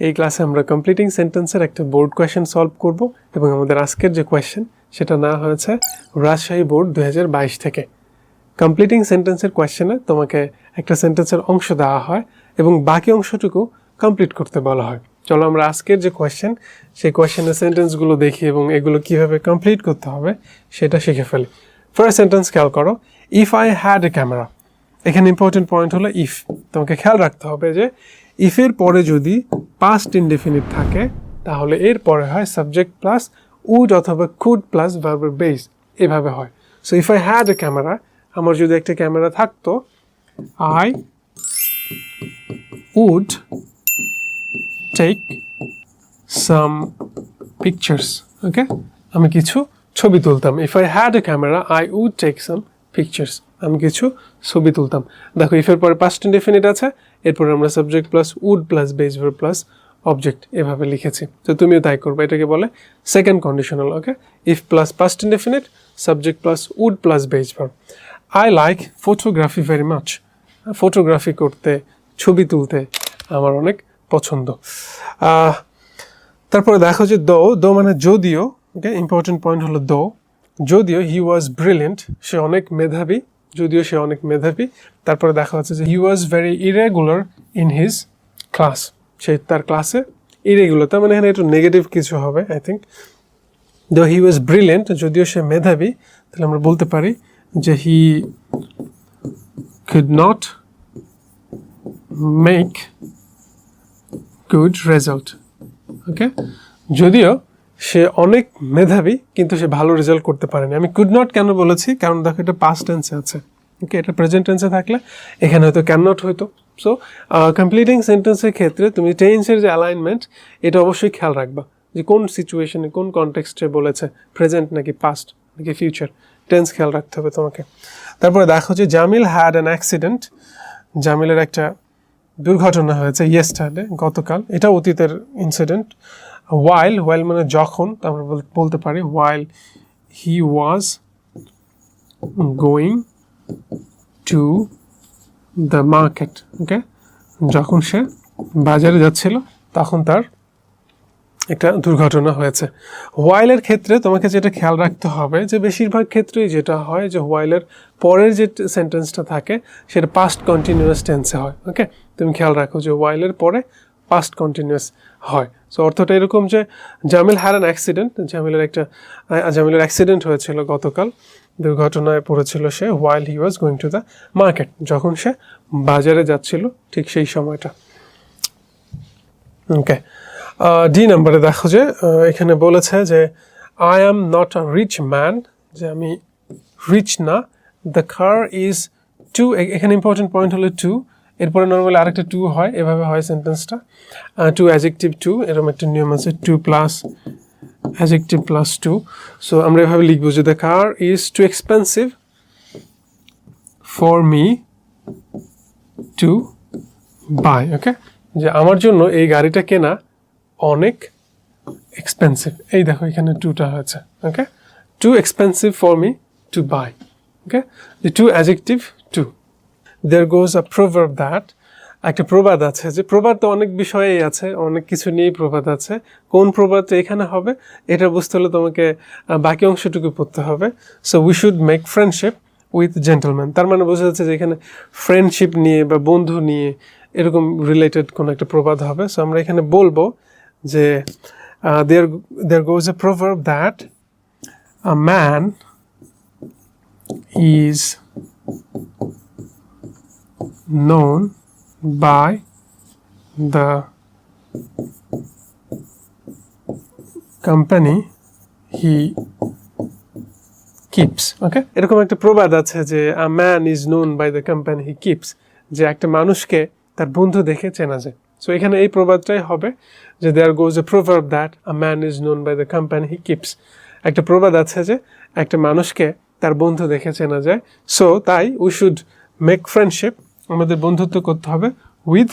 এই ক্লাসে আমরা কমপ্লিটিং সেন্টেন্সের একটা বোর্ড কোয়েশ্চেন সলভ করব এবং আমাদের আজকের যে কোয়েশ্চেন সেটা না হয়েছে রাজশাহী বোর্ড দু হাজার বাইশ থেকে। কমপ্লিটিং সেন্টেন্সের কোয়েশ্চেনে তোমাকে একটা সেন্টেন্সের অংশ দেওয়া হয় এবং বাকি অংশটুকু কমপ্লিট করতে বলা হয়। চলো আমরা আজকের যে কোয়েশ্চেন সেই কোয়েশ্চেনের সেন্টেন্সগুলো দেখি এবং এগুলো কীভাবে কমপ্লিট করতে হবে, সেটা শিখে ফেলি। ফার্স্ট সেন্টেন্স খেয়াল করো if I had a camera এখানে ইম্পর্টেন্ট পয়েন্ট হলো ইফ তোমাকে খেয়াল রাখতে হবে যে ইফের পরে যদি পাস্ট ইনডেফিনিট থাকে, তাহলে এর পরে হয় সাবজেক্ট প্লাস উড অথবা কুড প্লাস ভার্বের বেস এভাবে হয়। So if I had a camera আমার যদি একটা ক্যামেরা থাকতো I would take some pictures okay আমি কিছু ছবি তুলতাম। If I had a camera I would take some pictures আমি কিছু ছবি তুলতাম। দেখো ইফের পরে পাস্ট ইনডেফিনিট আছে, এরপরে আমরা subject plus would plus verb plus object এভাবে লিখেছি। তো তুমিও তাই করবে, এটাকে বলে second conditional okay if plus past indefinite subject plus would plus base verb I like photography very much photography করতে, ছবি তুলতে আমার অনেক পছন্দ। তারপরে দেখো যে দো দো মানে যদিও ওকে ইম্পর্টেন্ট পয়েন্ট হলো দো। যদিও হি ওয়াজ ব্রিলিয়েন্ট সে অনেক মেধাবী যদিও সে অনেক মেধাবী, তারপরে দেখা যাচ্ছে যে he was very irregular in his class সে তার ক্লাসে ইরেগুলার তার মানে এখানে একটু নেগেটিভ কিছু হবে আই থিঙ্ক দো হি ওয়াজ ব্রিলিয়েন্ট যদিও সে মেধাবী, তাহলে আমরা বলতে পারি যে হি could not make good result. ওকে যদিও সে অনেক মেধাবী, কিন্তু সে ভালো রেজাল্ট করতে পারেনি। আমি কুড নট কেন বলেছি? কারণ দেখো, এটা পাস্ট টেন্সে আছে। ওকে এটা প্রেজেন্ট টেন্সে থাকলে এখানে হয়তো ক্যান নট হইতো। সো কমপ্লিটিং সেন্টেন্সের ক্ষেত্রে তুমি টেন্সের যে অ্যালাইনমেন্ট এটা অবশ্যই খেয়াল রাখবা যে কোন সিচুয়েশনে কোন কনটেক্সটে বলেছে প্রেজেন্ট নাকি পাস্ট নাকি ফিউচার টেন্স খেয়াল রাখতে হবে তোমাকে। তারপরে দেখো যে জামিল হ্যাড অ্যান অ্যাক্সিডেন্ট জামিলের একটা দুর্ঘটনা হয়েছে ইয়েস্টারডে গতকাল। এটা অতীতের ইনসিডেন্ট ওয়াইল ওয়াইল মানে যখন, তা আমরা বল- বলতে পারি while he was going to the market okay যখন সে বাজারে যাচ্ছিল, তখন তার একটা দুর্ঘটনা হয়েছে। হোয়াইলের ক্ষেত্রে তোমাকে যেটা খেয়াল রাখতে হবে, যে বেশিরভাগ ক্ষেত্রেই যেটা হয়, যে হোয়াইলের পরের যে সেন্টেন্সটা থাকে, সেটা পাস্ট কন্টিনিউয়াস টেন্সে হয় ওকে তুমি খেয়াল রাখো যে হোয়াইলের পরে পাস্ট কন্টিনিউয়াস হয়। সো অর্থটা এরকম যে জামিল হ্যার অ্যান অ্যাক্সিডেন্ট জামিলের একটা জামিলের অ্যাক্সিডেন্ট হয়েছিল গতকাল। দুর্ঘটনায় পড়েছিল সে while he was going to the market যখন সে বাজারে যাচ্ছিল ঠিক সেই সময়টা। ওকে ডি নাম্বারে দেখো যে এখানে বলেছে যে I am not a rich man যে আমি রিচ না। দ্য কার ইজ টু এখানে ইম্পর্টেন্ট পয়েন্ট হলো টু এরপরে নর্মালি আরেকটা টু হয়, এভাবে হয় সেন্টেন্সটা টু অ্যাজেক্টিভ টু এরকম একটা নিয়ম আছে too plus adjective plus too so আমরা এভাবে লিখব যে the car is too expensive for me to buy okay যে আমার জন্য এই গাড়িটা কেনা অনেক এক্সপেন্সিভ এই দেখো, এখানে টুটা হয়েছে okay too expensive for me to buy okay too adjective too there goes a proverb that একটা প্রবাদ আছে যে প্রবাদ তো অনেক বিষয়েই আছে, অনেক কিছু নিয়েই প্রবাদ আছে। কোন প্রবাদটা এখানে হবে? এটা বুঝতে হলে তোমাকে বাকি অংশটুকু পড়তে হবে। So we should make friendship with gentleman তার মানে বোঝা যাচ্ছে যে এখানে ফ্রেন্ডশিপ নিয়ে বা বন্ধু নিয়ে এরকম রিলেটেড কোনো একটা প্রবাদ হবে। সো আমরা এখানে বলব যে there there goes a proverb that a man is known by the company he keeps okay এরকম একটা প্রবাদ আছে যে a man is known by the company he keeps যে একটা মানুষকে তার বন্ধু দেখে চেনা যায়। সো এখানে এই প্রবাদটাই হবে যে there goes a proverb that a man is known by the company he keeps একটা প্রবাদ আছে যে, একটা মানুষকে তার বন্ধু দেখে চেনা যায়। সো তাই উই শুড মেক ফ্রেন্ডশিপ আমাদের বন্ধুত্ব করতে হবে উইথ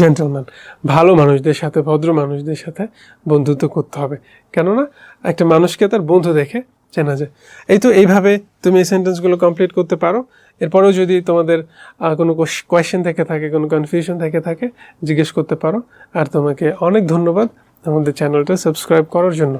জেন্টলম্যান ভালো মানুষদের সাথে, ভদ্র মানুষদের সাথে বন্ধুত্ব করতে হবে। কেননা, একটা মানুষকে তার বন্ধু দেখে চেনা যায়। এই তো এইভাবে তুমি এই সেন্টেন্সগুলো কমপ্লিট করতে পারো। এরপরেও যদি তোমাদের কোনো কোয়েশ্চেন থেকে থাকে, কোনো কনফিউশন থেকে থাকে, জিজ্ঞেস করতে পারো। আর তোমাকে অনেক ধন্যবাদ আমাদের চ্যানেলটা সাবস্ক্রাইব করার জন্য।